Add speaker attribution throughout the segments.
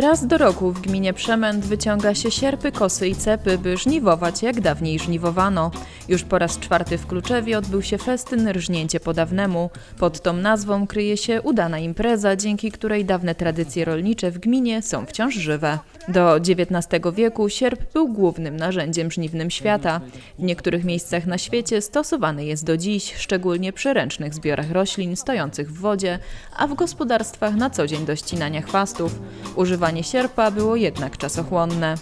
Speaker 1: Raz do roku w gminie Przemęt wyciąga się sierpy, kosy i cepy, by żniwować jak dawniej żniwowano. Już po raz czwarty w Kluczewie odbył się festyn Rżnięcie po dawnemu. Pod tą nazwą kryje się udana impreza, dzięki której dawne tradycje rolnicze w gminie są wciąż żywe. Do XIX wieku sierp był głównym narzędziem żniwnym świata. W niektórych miejscach na świecie stosowany jest do dziś, szczególnie przy ręcznych zbiorach roślin stojących w wodzie, a w gospodarstwach na co dzień do ścinania chwastów. Używanie sierpa było jednak czasochłonne.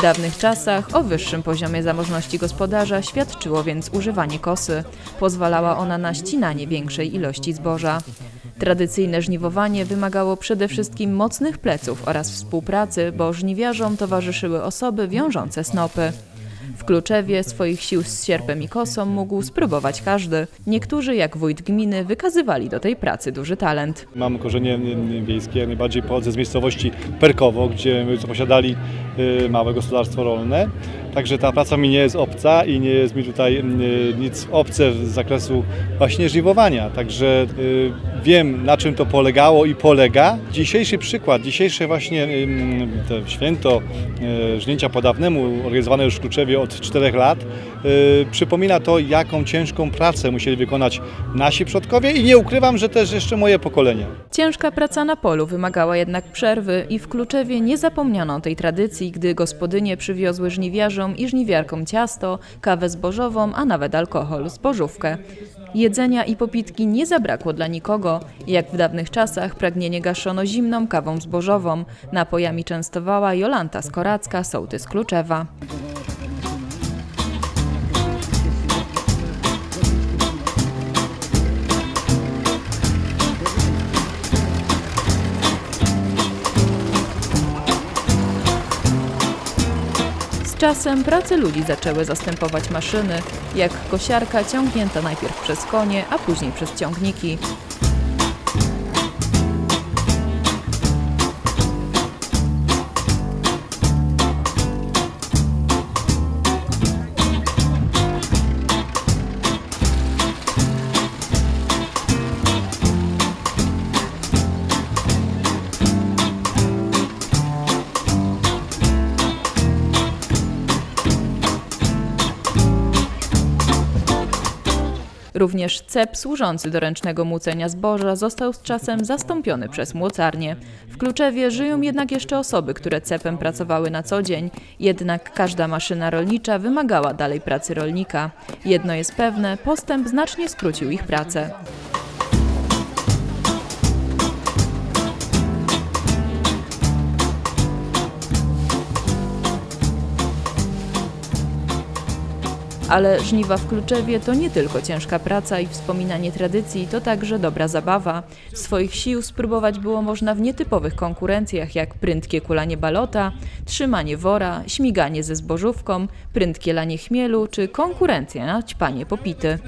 Speaker 1: W dawnych czasach o wyższym poziomie zamożności gospodarza świadczyło więc używanie kosy. Pozwalała ona na ścinanie większej ilości zboża. Tradycyjne żniwowanie wymagało przede wszystkim mocnych pleców oraz współpracy, bo żniwiarzom towarzyszyły osoby wiążące snopy. W Kluczewie swoich sił z sierpem i kosą mógł spróbować każdy. Niektórzy, jak wójt gminy, wykazywali do tej pracy duży talent.
Speaker 2: Mam korzenie wiejskie, najbardziej pochodzę z miejscowości Perkowo, gdzie posiadali y, małe gospodarstwo rolne. Także ta praca mi nie jest obca i nie jest mi tutaj y, nic obce z zakresu właśnie żniwowania. Także y, wiem na czym to polegało i polega. Dzisiejszy przykład, dzisiejsze właśnie święto żnięcia po dawnemu organizowane już w Kluczewie od czterech lat y, przypomina to jaką ciężką pracę musieli wykonać nasi przodkowie i nie ukrywam, że też jeszcze moje pokolenie.
Speaker 1: Ciężka praca na polu wymagała jednak przerwy i w Kluczewie nie zapomniano tej tradycji, gdy gospodynie przywiozły żniwiarzom i żniwiarkom ciasto, kawę zbożową, a nawet alkohol, zbożówkę. Jedzenia i popitki nie zabrakło dla nikogo. Jak w dawnych czasach pragnienie gaszono zimną kawą zbożową. Napojami częstowała Jolanta Skoracka, sołtys Kluczewa. Czasem pracę ludzi zaczęły zastępować maszyny, jak kosiarka ciągnięta najpierw przez konie, a później przez ciągniki. Również cep służący do ręcznego młócenia zboża został z czasem zastąpiony przez młocarnię. W Kluczewie żyją jednak jeszcze osoby, które cepem pracowały na co dzień, jednak każda maszyna rolnicza wymagała dalej pracy rolnika. Jedno jest pewne, postęp znacznie skrócił ich pracę. Ale żniwa w Kluczewie to nie tylko ciężka praca i wspominanie tradycji, to także dobra zabawa. Swoich sił spróbować było można w nietypowych konkurencjach, jak prędkie kulanie balota, trzymanie wora, śmiganie ze zbożówką, prędkie lanie chmielu czy konkurencja na ćpanie popity.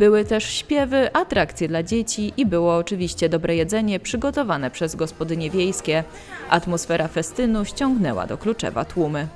Speaker 1: Były też śpiewy, atrakcje dla dzieci i było oczywiście dobre jedzenie przygotowane przez gospodynie wiejskie. Atmosfera festynu ściągnęła do Kluczewa tłumy.